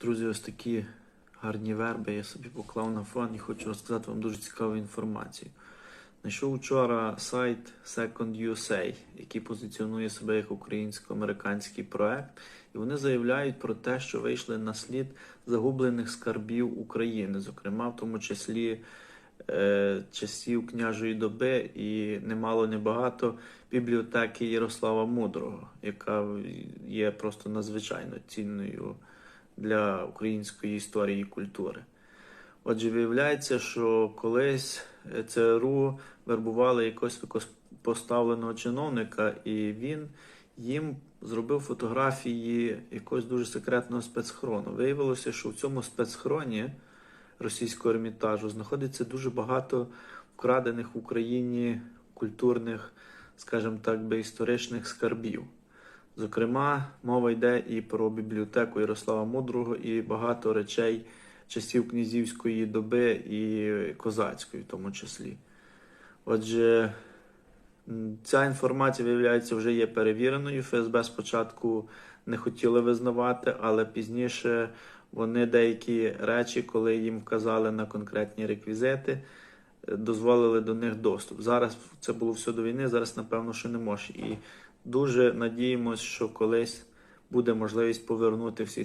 Друзі, ось такі гарні верби я собі поклав на фон і хочу розказати вам дуже цікаву інформацію. Знайшов вчора сайт Second USA, який позиціонує себе як українсько-американський проект, і вони заявляють про те, що вийшли на слід загублених скарбів України, зокрема, в тому числі е, часів княжої доби і немало небагато бібліотеки Ярослава Мудрого, яка є просто надзвичайно цінною для української історії і культури. Отже, виявляється, що колись ЦРУ вербували якогось високопоставленого чиновника, і він їм зробив фотографії якогось дуже секретного спецхрону. Виявилося, що в цьому спецхроні російського ермітажу знаходиться дуже багато вкрадених в Україні культурних, скажімо так, би історичних скарбів. Зокрема, мова йде і про бібліотеку Ярослава Мудрого, і багато речей часів князівської доби і козацької, в тому числі. Отже, ця інформація, виявляється, вже є перевіреною. ФСБ спочатку не хотіли визнавати, але пізніше вони деякі речі, коли їм вказали на конкретні реквізити, дозволили до них доступ. Зараз це було все до війни, зараз, напевно, що не може. І дуже надіємося, що колись буде можливість повернути всі ці.